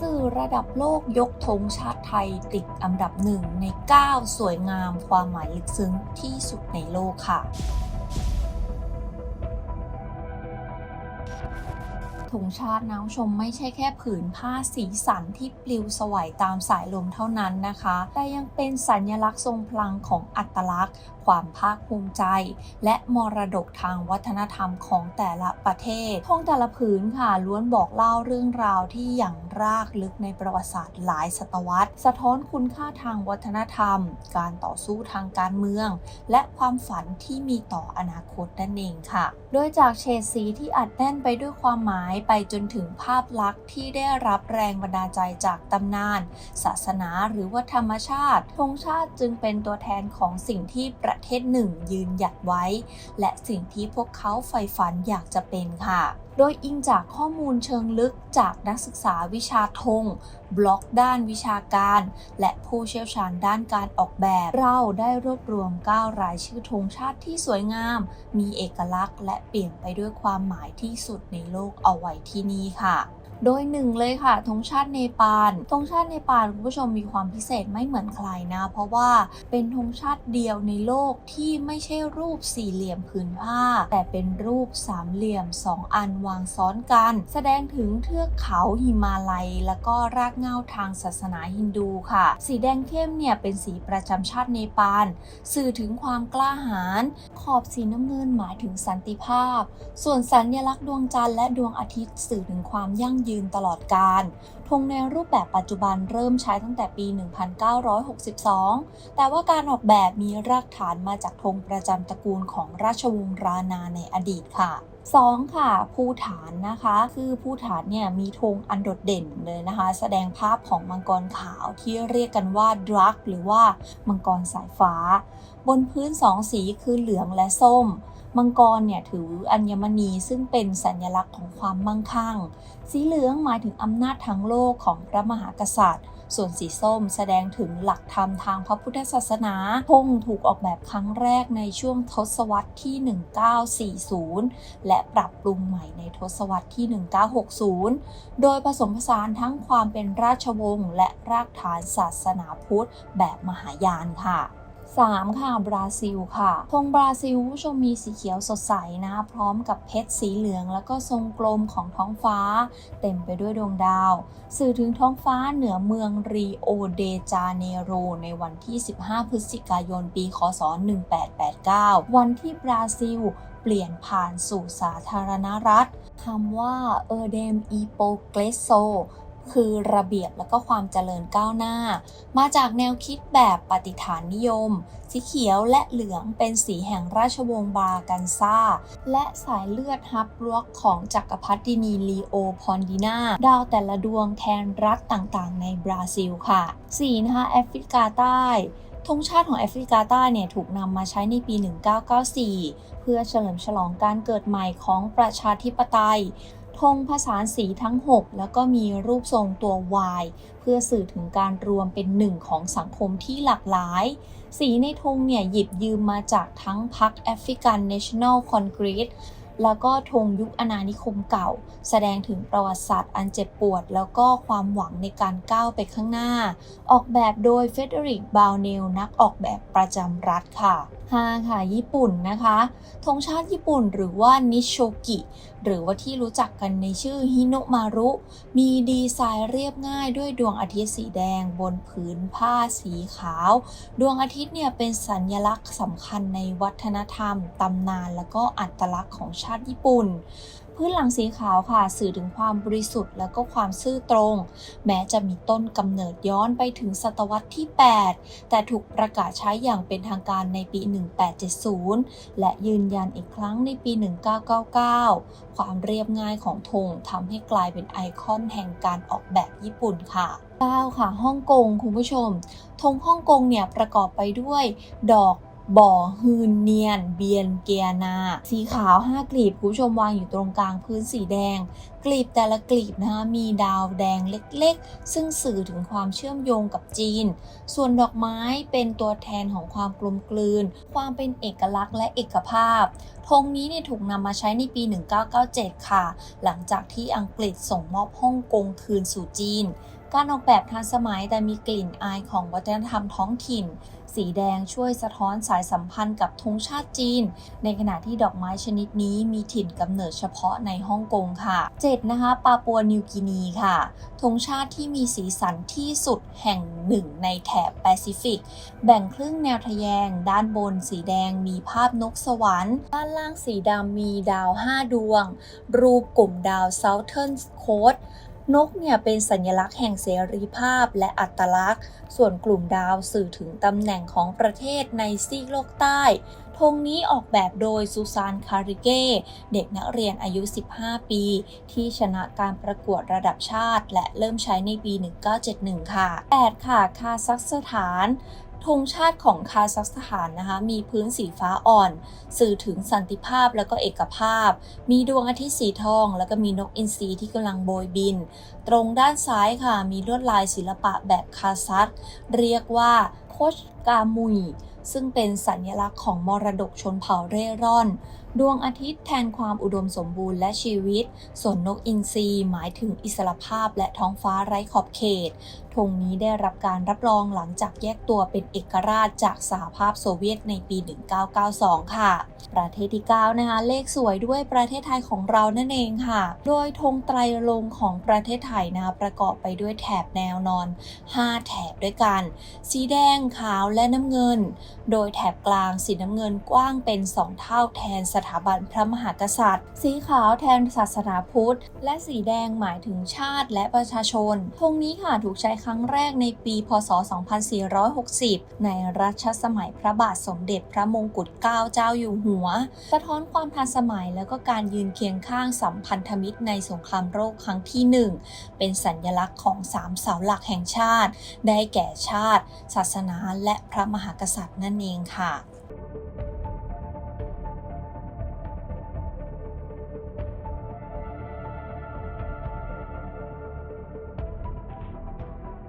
สื่อระดับโลกยกธงชาติไทยติดอันดับหนึ่งใน 9 สวยงามความหมายลึกซึ้งที่สุดในโลกค่ะ ธงชาตินะคุณผู้ชมไม่ใช่แค่ผืนผ้าสีสันที่ปลิวสวัยตามสายลมเท่านั้นนะคะ แต่ยังเป็นสัญลักษณ์ทรงพลังของอัตลักษณ์ ความภาคภูมิใจ และมรดกทางวัฒนธรรมของแต่ละประเทศธงแต่ละผืนค่ะล้วนบอกเล่าเรื่องราวที่อย่างรากลึกในประวัติศาสตร์หลายศตวรรษ สะท้อนคุณค่าทางวัฒนธรรม การต่อสู้ทางการเมือง และความฝันที่มีต่ออนาคตนั่นเองค่ะ โดยจากเฉดสีที่อัดแน่นไปด้วยความหมายไปจนถึงภาพลักษณ์ที่ได้รับแรงบันดาลใจจากตำนาน ศาสนาหรือว่าธรรมชาติธงชาติจึงเป็นตัวแทนของสิ่งที่ประเทศหนึ่งยืนหยัดไว้ และสิ่งที่พวกเขาใฝ่ฝันอยากจะเป็นค่ะ โดยอิงจากข้อมูลเชิงลึกจากนักศึกษาวิชาธงบล็อกด้านวิชาการ และผู้เชี่ยวชาญด้านการออกแบบ เราได้รวบรวม 9 รายชื่อธงชาติที่สวยงาม มีเอกลักษณ์ และเปลี่ยนไปด้วยความหมายที่สุดในโลกเอาไว้ที่นี่ค่ะ โดยหนึ่งเลยค่ะธงชาติเนปาลธงชาติเนปาลคุณผู้ชมมีความพิเศษไม่เหมือนใครนะ เพราะว่าเป็นธงชาติเดียวในโลกที่ไม่ใช่รูปสี่เหลี่ยมผืนผ้า แต่เป็นรูปสามเหลี่ยมสองอันวางซ้อนกัน แสดงถึงเทือกเขาหิมาลัย และก็รากเหง้าทางศาสนาฮินดูค่ะ สีแดงเข้มเนี่ยเป็นสีประจำชาติเนปาลสื่อถึงความกล้าหาญขอบสีน้ำเงินหมายถึงสันติภาพ ส่วนสัญลักษณ์ดวงจันทร์และดวงอาทิตย์สื่อถึงความยั่งยืนตลอดการธงในรูปแบบปัจจุบันเริ่มใช้ตั้งแต่ปี 1962 แต่ว่าการออกแบบมีรากฐานมาจากธงประจำตระกูลของราชวงศ์รานาในอดีตค่ะ 2. ค่ะ ภูฐานนะคะ คือภูฐานเนี่ยมีธงอันโดดเด่นเลยนะคะ แสดงภาพของมังกรขาวที่เรียกกันว่าดรักหรือว่ามังกรสายฟ้า บนพื้นสองสีคือเหลืองและส้ม มังกรเนี่ยถืออัญมณีซึ่งเป็นสัญลักษณ์ของความมั่งคั่ง สีเหลืองหมายถึงอำนาจทางโลกของพระมหากษัตริย์ ส่วนสีส้มแสดงถึงหลักธรรมทางพระพุทธศาสนาธงถูกออกแบบครั้งแรกในช่วงทศวรรษที่ 1940 และปรับปรุงใหม่ในทศวรรษที่ 1960 โดยผสมผสานทั้งความเป็นราชวงศ์และรากฐานศาสนาพุทธแบบมหายานค่ะ 3. ค่ะ บราซิลค่ะธงบราซิลผู้ชมมีสีเขียวสดใสนะ พร้อมกับเพชรสีเหลือง แล้วก็ทรงกลมของท้องฟ้า เต็มไปด้วยดวงดาว สื่อถึงท้องฟ้าเหนือเมืองรีโอเดจาเนโร ในวันที่ 15 พฤศจิกายน ปี คศ 1889 วันที่บราซิลเปลี่ยนผ่านสู่สาธารณรัฐคำว่าเอเดมอีโปเกรโซ คือระเบียบและก็ความเจริญก้าวหน้า มาจากแนวคิดแบบปฏิฐานนิยม สีเขียวและเหลืองเป็นสีแห่งราชวงศ์บากันซาและสายเลือดฮับรวกของจักรพรรดินีลีโอพอนดินาดาวแต่ละดวงแทนรัฐต่างๆ ในบราซิลค่ะ 4. นะคะแอฟริกาใต้ธงชาติของแอฟริกาใต้เนี่ยถูกนำมาใช้ในปี 1994 เพื่อเฉลิมฉลองการเกิดใหม่ของประชาธิปไตย ธงผสานสีทั้ง 6 แล้วก็มีรูปทรงตัว Y เพื่อสื่อถึงการรวมเป็นหนึ่งของสังคมที่หลากหลาย สีในธงเนี่ยหยิบยืมมาจากทั้งพรรคแอฟริกัน National Congress แล้วก็ธงยุคอาณานิคมเก่า แสดงถึงประวัติศาสตร์อันเจ็บปวด แล้วก็ความหวังในการก้าวไปข้างหน้า ออกแบบโดยเฟเดริกบาวเนลนักออกแบบประจำรัฐค่ะ 5 ค่ะ ญี่ปุ่นนะคะธงชาติญี่ปุ่นหรือว่านิโชกิ หรือว่าที่รู้จักกันในชื่อฮิโนมารุ มีดีไซน์เรียบง่ายด้วยดวงอาทิตย์สีแดงบนผืนผ้าสีขาว ดวงอาทิตย์เนี่ยเป็นสัญลักษณ์สำคัญในวัฒนธรรม ตำนานและก็อัตลักษณ์ของชาติญี่ปุ่น พื้นหลังสีขาวค่ะ สื่อถึงความบริสุทธิ์และก็ความซื่อตรง แม้จะมีต้นกำเนิดย้อนไปถึงศตวรรษที่ 8 แต่ถูกประกาศใช้อย่างเป็นทางการในปี 1870 และยืนยันอีกครั้งในปี 1999 ความเรียบง่ายของธงทำให้กลายเป็นไอคอนแห่งการออกแบบญี่ปุ่นค่ะ9ค่ะฮ่องกงคุณผู้ชมธงฮ่องกงเนี่ยประกอบไปด้วย ดอก บ่อฮืนเนียน เบียนเกียนา สีขาว 5 กลีบคุณผู้ชมวางอยู่ตรงกลางพื้นสีแดง กลีบแต่ละกลีบนะคะมีดาวแดงเล็กๆ ซึ่งสื่อถึงความเชื่อมโยงกับจีน ส่วนดอกไม้เป็นตัวแทนของความกลมกลืน ความเป็นเอกลักษณ์และเอกภาพธงนี้เนี่ยถูกนำมาใช้ในปี 1997 ค่ะ หลังจากที่อังกฤษส่งมอบฮ่องกงคืนสู่จีน การออกแบบทันสมัยแต่มีกลิ่นอายของวัฒนธรรมท้องถิ่น สีแดงช่วยสะท้อนสายสัมพันธ์กับธงชาติจีน ในขณะที่ดอกไม้ชนิดนี้มีถิ่นกำเนิดเฉพาะในฮ่องกงค่ะ 7. นะคะ ปาปัวนิวกินีค่ะธงชาติที่มีสีสันที่สุดแห่งหนึ่งในแถบแปซิฟิก แบ่งครึ่งแนวทะแยง ด้านบนสีแดงมีภาพนกสวรรค์ ด้านล่างสีดำมีดาว 5 ดวง รูปกลุ่มดาว Southern Cross น นกเนี่ยเป็นสัญลักษณ์แห่งเสรีภาพและอัตลักษณ์ ส่วนกลุ่มดาวสื่อถึงตำแหน่งของประเทศในซีกโลกใต้ ธงนี้ออกแบบโดยซูซานคาริเก้ เด็กนักเรียนอายุ 15 ปี ที่ชนะการประกวดระดับชาติ และเริ่มใช้ในปี 1971 ค่ะ 8 ค่ะ คาซัคสถาน ธงชาติของคาซัคสถานนะคะมีพื้นสีฟ้าอ่อน สื่อถึงสันติภาพและก็เอกภาพ มีดวงอาทิตย์สีทอง แล้วก็มีนกอินทรีที่กำลังโบยบิน ตรงด้านซ้ายค่ะมีลวดลายศิลปะแบบคาซัคเรียกว่า คชกามุย ซึ่งเป็นสัญลักษณ์ของมรดกชนเผ่าเร่ร่อน ดวงอาทิตย์แทนความอุดมสมบูรณ์และชีวิต ส่วนนกอินทรีหมายถึงอิสรภาพและท้องฟ้าไร้ขอบเขตธงนี้ได้รับการรับรองหลังจากแยกตัวเป็นเอกราชจากสหภาพโซเวียตในปี 1992 ค่ะ ประเทศที่ 9 นะคะ เลขสวยด้วยประเทศไทยของเรานั่นเองค่ะ โดยธงไตรรงของประเทศไทยนะประกอบไปด้วยแถบแนวนอน 5 แถบด้วยกัน สีแดงขาวและน้ำเงิน โดยแถบกลางสีน้ำเงินกว้างเป็น2เท่าแทนสถาบันพระมหากษัตริย์ สีขาวแทนศาสนาพุทธ และสีแดงหมายถึงชาติและประชาชนธงนี้ค่ะถูกใช้ครั้งแรกในปี พศ 2460 ในรัชสมัยพระบาทสมเด็จพระมงกุฎเกล้าเจ้าอยู่หัว สะท้อนความทันสมัยแล้วก็การยืนเคียงข้างสัมพันธมิตรในสงครามโลกครั้งที่ 1 เป็นสัญญลักษณ์ของสามเสาหลักแห่งชาติ ได้แก่ชาติ ศาสนาและพระมหากษัตริย์นั่นเองค่ะ